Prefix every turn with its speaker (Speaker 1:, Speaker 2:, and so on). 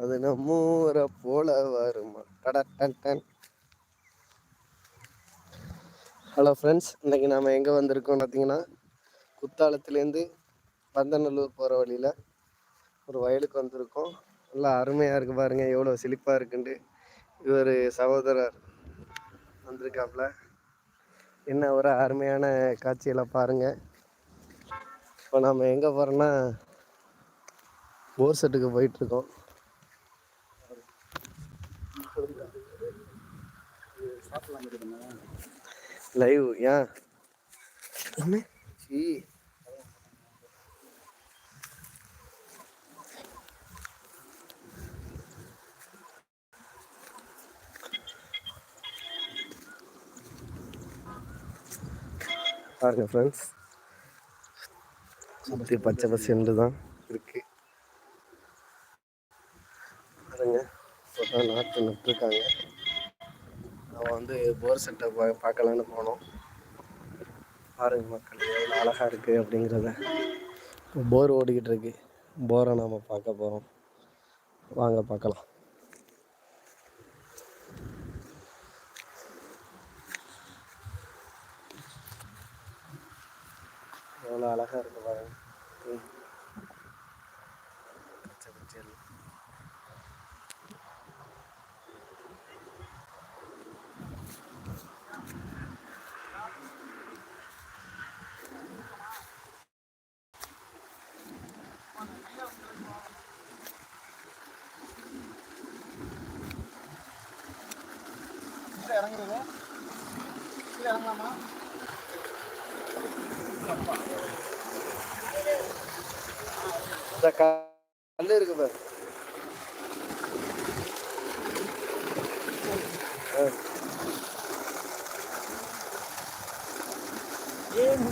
Speaker 1: அது நம்மூரை போல வருமா? டன் ஹலோ ஃப்ரெண்ட்ஸ் இன்றைக்கி நாம் எங்கே வந்திருக்கோம் பார்த்தீங்கன்னா குத்தாலத்துலேருந்து பந்தநல்லூர் போகிற வழியில் ஒரு வயலுக்கு வந்திருக்கோம். நல்லா அருமையாக இருக்குது பாருங்கள் எவ்வளோ செழிப்பாக இருக்குன்ட்டு. இவர் சகோதரர் வந்திருக்காப்புல என்ன ஒரு அருமையான காட்சியெல்லாம் பாருங்கள் இப்போ நம்ம எங்கே போகிறோன்னா போர் செட்டுக்கு போயிட்டுருக்கோம் லைவ் ஏன் பாருங்க ஃப்ரெண்ட்ஸ் சுற்றி பச்சை பசேன்று தான் இருக்கு. பாருங்க இப்போ நாற்று நட்டுருக்காங்க. நம்ம வந்து போர் செட்டை பா பார்க்கலான்னு போனோம். பாருங்க மக்கள் எவ்வளோ அழகாக இருக்குது அப்படிங்கிறத. இப்போ போர் ஓடிக்கிட்டு இருக்கு போரை நாம் பார்க்க போகிறோம் வாங்க பார்க்கலாம். எவ்வளோ அழகாக இருக்கு பாருங்க. இறங்குறது கீழே கல் இருக்கு பாரு. ஏன்